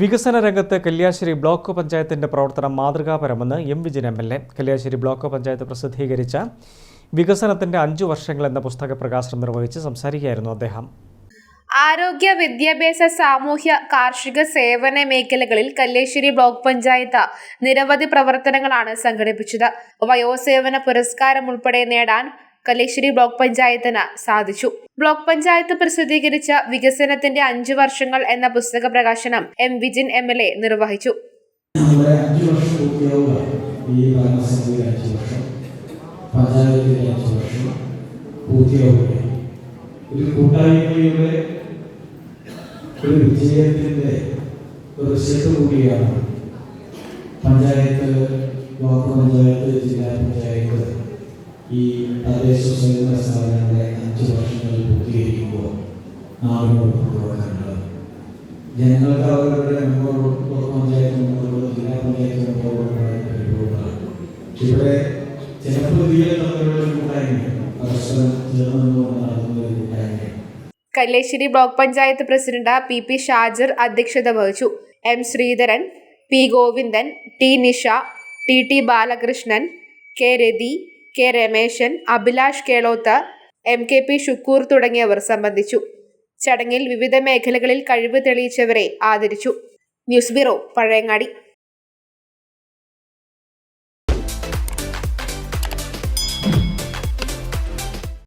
വികസന രംഗത്ത് കല്യാശ്ശേരി ബ്ലോക്ക് പഞ്ചായത്തിന്റെ പ്രവർത്തനം മാതൃകാപരമെന്ന് M Vijin M L A. Kalliasseri block panchayat പ്രസിദ്ധീകരിച്ച വികസനത്തിന്റെ അഞ്ചു വർഷങ്ങൾ എന്ന പുസ്തക പ്രകാശനം നിർവഹിച്ച് സംസാരിക്കുകയായിരുന്നു അദ്ദേഹം. ആരോഗ്യ വിദ്യാഭ്യാസ സാമൂഹ്യ കാർഷിക സേവന മേഖലകളിൽ കല്ലേശ്ശേരി ബ്ലോക്ക് പഞ്ചായത്ത് നിരവധി പ്രവർത്തനങ്ങളാണ് സംഘടിപ്പിച്ചത്. വയോസേവന പുരസ്കാരം ഉൾപ്പെടെ നേടാൻ കല്ലേശ്ശേരി ബ്ലോക്ക് പഞ്ചായത്തിന് സാധിച്ചു. ബ്ലോക്ക് പഞ്ചായത്ത് പ്രസിദ്ധീകരിച്ച വികസനത്തിന്റെ അഞ്ചു വർഷങ്ങൾ എന്ന പുസ്തക പ്രകാശനം M Vijin M L A നിർവഹിച്ചു. ഒരു കൂട്ടായ്മയുടെ ഒരു വിജയത്തിന്റെ കൂടിയാണ് പഞ്ചായത്ത് ബ്ലോക്ക് പഞ്ചായത്ത് ജില്ലാ പഞ്ചായത്ത് ഈ തദ്ദേശ സ്വയംഭരണ സ്ഥാപനങ്ങളെ അഞ്ച് വർഷങ്ങളിൽ പൂർത്തീകരിക്കുമ്പോൾ നാടിനോട് കൊടുക്കാനുള്ളത് ജനങ്ങൾക്ക് അവരുടെ മുമ്പോട്ട് ബ്ലോക്ക് പഞ്ചായത്ത് മുമ്പോട്ട് ജില്ലാ പഞ്ചായത്ത് മുമ്പോട്ടുള്ള കഴിവുകളാണ് ഇവിടെ ജനപ്രതിനിധികൾ തമ്മിലുള്ള കൂട്ടായ്മ പരസ്പരം ചേർന്ന് നിന്നുകൊണ്ട് നടത്തുന്ന ഒരു കൂട്ടായ്മ Kalliasseri block panchayat president P P Shajar അധ്യക്ഷത വഹിച്ചു. M Sreedharan P Govindan T Nisha T T Balakrishnan K Rathi K Rameshan Abhilash Kelothu M K P Shukkoor തുടങ്ങിയവർ സംബന്ധിച്ചു. ചടങ്ങിൽ വിവിധ മേഖലകളിൽ കഴിവ് തെളിയിച്ചവരെ ആദരിച്ചു. News bureau Pazhayangadi.